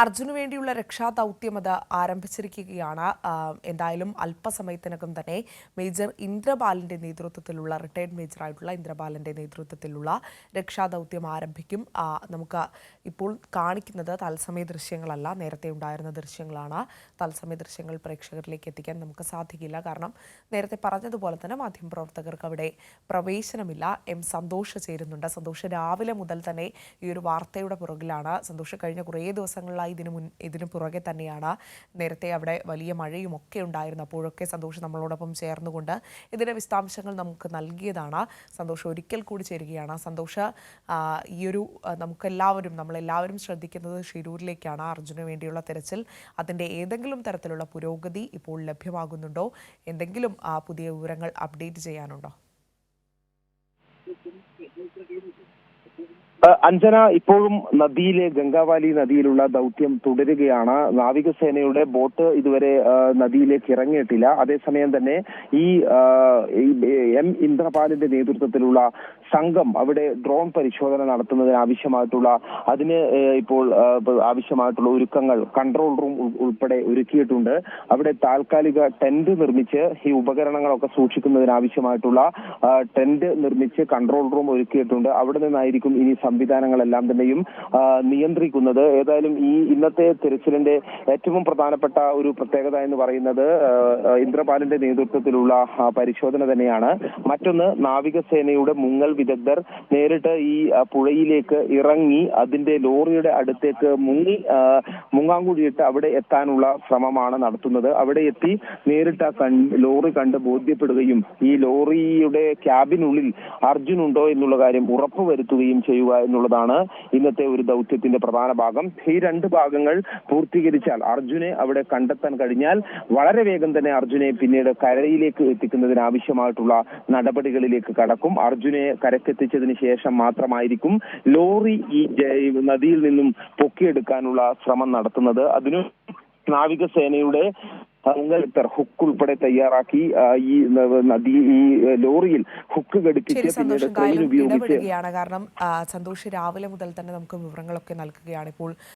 അർജുന് വേണ്ടിയുള്ള രക്ഷാ ദൗത്യം അത് ആരംഭിച്ചിരിക്കുകയാണ്. എന്തായാലും അല്പസമയത്തിനകം തന്നെ മേജർ ഇന്ദ്രബാലന്റെ നേതൃത്വത്തിലുള്ള റിട്ടയർഡ് മേജറായിട്ടുള്ള ഇന്ദ്രബാലന്റെ നേതൃത്വത്തിലുള്ള രക്ഷാ ദൗത്യം ആരംഭിക്കും നമുക്ക് ഇപ്പോൾ കാണിക്കുന്നത് തത്സമയ ദൃശ്യങ്ങളല്ല നേരത്തെ ഉണ്ടായിരുന്ന ദൃശ്യങ്ങളാണ്. തത്സമയ ദൃശ്യങ്ങൾ പ്രേക്ഷകരിലേക്ക് എത്തിക്കാൻ നമുക്ക് സാധിക്കില്ല. കാരണം നേരത്തെ പറഞ്ഞതുപോലെ തന്നെ മാധ്യമപ്രവർത്തകർക്ക് അവിടെ പ്രവേശനമില്ല. എം സന്തോഷ് ചേരുന്നുണ്ട്. സന്തോഷ് രാവിലെ മുതൽ തന്നെ ഈ ഒരു വാർത്തയുടെ പുറകിലാണ്. സന്തോഷ് കഴിഞ്ഞ കുറേ ദിവസങ്ങളിലായി ഇതിനു മുൻ ഇതിനു പുറകെ തന്നെയാണ് നേരത്തെ അവിടെ വലിയ മഴയും ഒക്കെ ഉണ്ടായിരുന്നു. അപ്പോഴൊക്കെ സന്തോഷ് നമ്മളോടൊപ്പം ചേർന്നുകൊണ്ട് ഇതിന്റെ വിശദാംശങ്ങൾ നമുക്ക് നൽകിയതാണ്. സന്തോഷ് ഒരിക്കൽ കൂടി ചേരുകയാണ്. സന്തോഷ് ഈയൊരു നമുക്കെല്ലാവരും നമ്മളെല്ലാവരും ശ്രദ്ധിക്കുന്നത് ഷിരൂരിലേക്കാണ്. അർജുന് വേണ്ടിയുള്ള തെരച്ചിൽ അതിന്റെ ഏതെങ്കിലും തരത്തിലുള്ള പുരോഗതി ഇപ്പോൾ ലഭ്യമാകുന്നുണ്ടോ? എന്തെങ്കിലും പുതിയ വിവരങ്ങൾ അപ്ഡേറ്റ് ചെയ്യാനുണ്ടോ? അഞ്ജന ഇപ്പോഴും നദിയിലെ ഗംഗാവാലി നദിയിലുള്ള ദൗത്യം തുടരുകയാണ്. നാവികസേനയുടെ ബോട്ട് ഇതുവരെ നദിയിലേക്ക് ഇറങ്ങിയിട്ടില്ല. അതേസമയം തന്നെ ഈ എം ഇന്ദ്രപാലിന്റെ നേതൃത്വത്തിലുള്ള സംഘം അവിടെ ഡ്രോൺ പരിശോധന നടത്തുന്നതിന് ആവശ്യമായിട്ടുള്ള അതിന് ഇപ്പോൾ ആവശ്യമായിട്ടുള്ള ഒരുക്കങ്ങൾ കൺട്രോൾ റൂം ഉൾപ്പെടെ ഒരുക്കിയിട്ടുണ്ട്. അവിടെ താൽക്കാലിക ടെന്റ് നിർമ്മിച്ച് ഈ ഉപകരണങ്ങളൊക്കെ സൂക്ഷിക്കുന്നതിന് ആവശ്യമായിട്ടുള്ള ടെന്റ് നിർമ്മിച്ച് കൺട്രോൾ റൂം ഒരുക്കിയിട്ടുണ്ട്. അവിടെ നിന്നായിരിക്കും ഇനി സംവിധാനങ്ങളെല്ലാം തന്നെയും നിയന്ത്രിക്കുന്നത്. ഏതായാലും ഈ ഇന്നത്തെ തിരച്ചിലിന്റെ ഏറ്റവും പ്രധാനപ്പെട്ട ഒരു പ്രത്യേകത എന്ന് പറയുന്നത് ഇന്ദ്രപാലിന്റെ നേതൃത്വത്തിലുള്ള പരിശോധന തന്നെയാണ്. മറ്റൊന്ന് നാവികസേനയുടെ മുങ്ങൽ വിദഗ്ധർ നേരിട്ട് ഈ പുഴയിലേക്ക് ഇറങ്ങി അതിന്റെ ലോറിയുടെ അടുത്തേക്ക് മുങ്ങി മുങ്ങാങ്കുഴിയിട്ട് അവിടെ എത്താനുള്ള ശ്രമമാണ് നടത്തുന്നത്. അവിടെ എത്തി നേരിട്ട് ആ ലോറി കണ്ട് ബോധ്യപ്പെടുകയും ഈ ലോറിയുടെ ക്യാബിനുള്ളിൽ അർജുൻ ഉണ്ടോ എന്നുള്ള കാര്യം ഉറപ്പുവരുത്തുകയും ചെയ്യുക എന്നുള്ളതാണ് ഇന്നത്തെ ഒരു ദൗത്യത്തിന്റെ പ്രധാന ഭാഗം. ഈ രണ്ട് ഭാഗങ്ങൾ പൂർത്തീകരിച്ചാൽ അർജുനെ അവിടെ കണ്ടെത്താൻ കഴിഞ്ഞാൽ വളരെ വേഗം തന്നെ അർജുനെ പിന്നീട് കരയിലേക്ക് എത്തിക്കുന്നതിന് ആവശ്യമായിട്ടുള്ള നടപടികളിലേക്ക് കടക്കും. അർജുനെ കരക്കെത്തിച്ചതിന് ശേഷം മാത്രമായിരിക്കും ലോറി ഈ നദിയിൽ നിന്നും പൊക്കിയെടുക്കാനുള്ള ശ്രമം നടത്തുന്നത്. അതിനു നാവികസേനയുടെ പങ്കാളിത്തർ ഹുക്ക് ഉൾപ്പെടെ തയ്യാറാക്കി ഈ നദി ഈ ലോറിയിൽ ഹുക്ക് ഘടിപ്പിച്ച് പിന്നീട് ക്രെയിൻ ഉപയോഗിച്ച് കാരണം സന്തോഷ് രാവിലെ മുതൽ തന്നെ നമുക്ക് വിവരങ്ങളൊക്കെ നൽകുകയാണ് ഇപ്പോൾ.